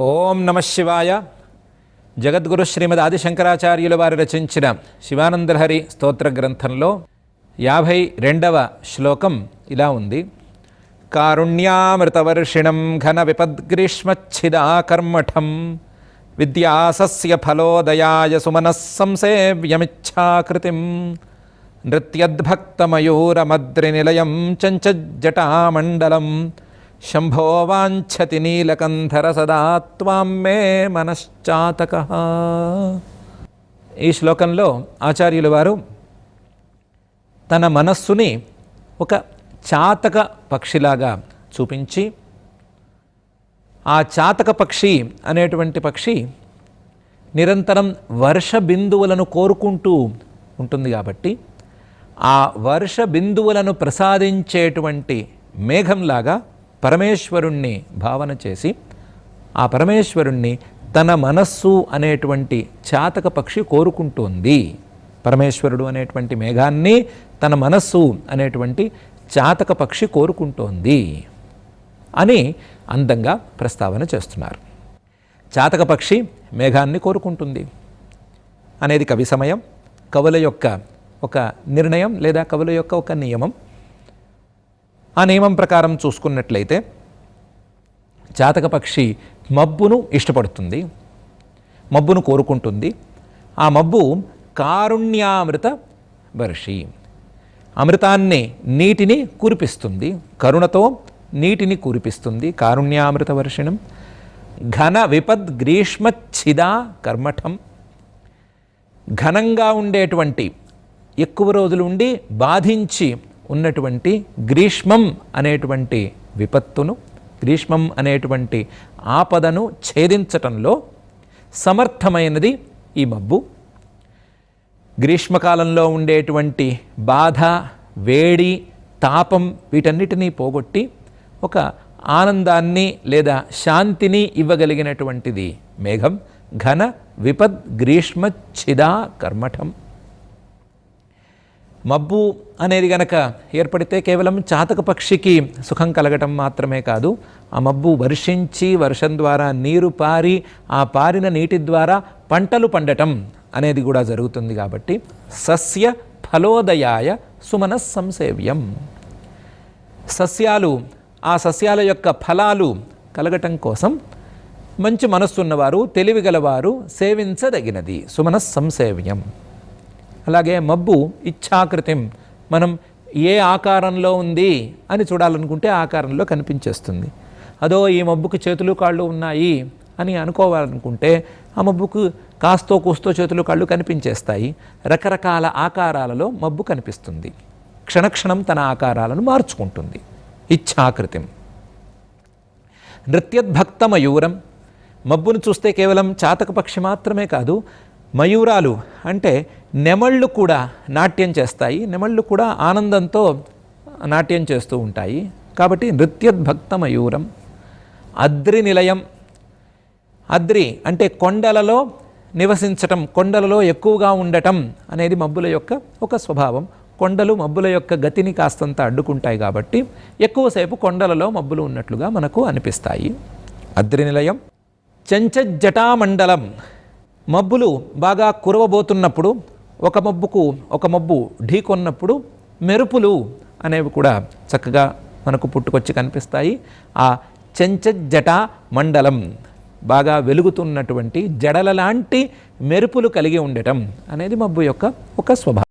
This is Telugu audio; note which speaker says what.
Speaker 1: ఓం నమ శివాయ. జగద్గురు శ్రీమద్ ఆదిశంకరాచార్యుల వారు రచించిన శివానందహరి స్తోత్ర గ్రంథంలో యాభై రెండవ శ్లోకం ఇలా ఉంది. కారుణ్యామృతవర్షిణం ఘన విపద్గ్రీష్మచ్చిదాకర్మఠం విద్యాసస్య ఫలోదయాయ సుమనః సంసేవ్యమిచ్ఛాకృతిం నృత్యద్భక్తమయూరమద్రినిలయం చంచజటామండలం శంభో వాంఛతి నీలకంధర సదా త్వాం మే మనశ్చాతక. ఈ శ్లోకంలో ఆచార్యుల వారు తన మనస్సుని ఒక చాతక పక్షిలాగా చూపించి ఆ చాతక పక్షి అనేటువంటి పక్షి నిరంతరం వర్ష బిందువులను కోరుకుంటూ ఉంటుంది కాబట్టి ఆ వర్ష బిందువులను ప్రసాదించేటువంటి మేఘంలాగా పరమేశ్వరుణ్ణి భావన చేసి ఆ పరమేశ్వరుణ్ణి తన మనస్సు అనేటువంటి చాతక పక్షి కోరుకుంటోంది. పరమేశ్వరుడు అనేటువంటి మేఘాన్ని తన మనస్సు అనేటువంటి చాతక పక్షి కోరుకుంటోంది అని అందంగా ప్రస్తావన చేస్తున్నారు. చాతక పక్షి మేఘాన్ని కోరుకుంటుంది అనేది కవి సమయం కవుల యొక్క ఒక నిర్ణయం లేదా కవుల యొక్క ఒక నియమం. ఆ నియమం ప్రకారం చూసుకున్నట్లయితే జాతక పక్షి మబ్బును ఇష్టపడుతుంది మబ్బును కోరుకుంటుంది. ఆ మబ్బు కారుణ్యామృత వర్షి. అమృతాన్ని నీటిని కురిపిస్తుంది కరుణతో నీటిని కురిపిస్తుంది కారుణ్యామృత వర్షిణం. ఘన విపద్ గ్రీష్మచ్ఛిదా కర్మఠం. ఘనంగా ఉండేటువంటి ఎక్కువ రోజులు ఉండి బాధించి ఉన్నటువంటి గ్రీష్మం అనేటువంటి విపత్తును గ్రీష్మం అనేటువంటి ఆపదను ఛేదించటంలో సమర్థమైనది ఈ మబ్బు. గ్రీష్మకాలంలో ఉండేటువంటి బాధ వేడి తాపం వీటన్నిటినీ పోగొట్టి ఒక ఆనందాన్ని లేదా శాంతిని ఇవ్వగలిగినటువంటిది మేఘం ఘన విపద్ గ్రీష్మ చిదా కర్మఠం. మబ్బు అనేది గనక ఏర్పడితే కేవలం చాతక పక్షికి సుఖం కలగటం మాత్రమే కాదు ఆ మబ్బు వర్షించి వర్షం ద్వారా నీరు పారి ఆ పారిన నీటి ద్వారా పంటలు పండటం అనేది కూడా జరుగుతుంది కాబట్టి సస్య ఫలోదయాయ సుమన సంసేవ్యం. సస్యాలు ఆ సస్యాల యొక్క ఫలాలు కలగటం కోసం మంచి మనస్సున్నవారు తెలివిగలవారు సేవించదగినది. సుమన సంసేవ్యం. అలాగే మబ్బు ఇచ్ఛాకృతిం. మనం ఏ ఆకారంలో ఉంది అని చూడాలనుకుంటే ఆకారంలో కనిపించేస్తుంది. అదో ఈ మబ్బుకు చేతులు కాళ్ళు ఉన్నాయి అని అనుకోవాలనుకుంటే ఆ మబ్బుకు కాస్తో కూస్తో చేతులు కాళ్ళు కనిపించేస్తాయి. రకరకాల ఆకారాలలో మబ్బు కనిపిస్తుంది. క్షణక్షణం తన ఆకారాలను మార్చుకుంటుంది. ఇచ్ఛాకృతిం. నృత్యద్భక్త మయూరం మబ్బును చూస్తే కేవలం చాతక పక్షి మాత్రమే కాదు మయూరాలు అంటే నెమళ్ళు కూడా నాట్యం చేస్తాయి. నెమళ్ళు కూడా ఆనందంతో నాట్యం చేస్తూ ఉంటాయి. కాబట్టి నృత్యద్భక్త మయూరం అద్రి నిలయం. అద్రి అంటే కొండలలో నివసించటం కొండలలో ఎక్కువగా ఉండటం అనేది మబ్బుల యొక్క ఒక స్వభావం. కొండలు మబ్బుల యొక్క గతిని కాస్తంత అడ్డుకుంటాయి కాబట్టి ఎక్కువసేపు కొండలలో మబ్బులు ఉన్నట్లుగా మనకు అనిపిస్తాయి. అద్రి నిలయం. చెంచజటామండలం మబ్బులు బాగా కురవబోతున్నప్పుడు ఒక మబ్బుకు ఒక మబ్బు ఢీకొన్నప్పుడు మెరుపులు అనేవి కూడా చక్కగా మనకు పుట్టుకొచ్చి కనిపిస్తాయి. ఆ చెంచజట మండలం బాగా వెలుగుతున్నటువంటి జడల లాంటి మెరుపులు కలిగి ఉండటం అనేది మబ్బు యొక్క ఒక స్వభావం.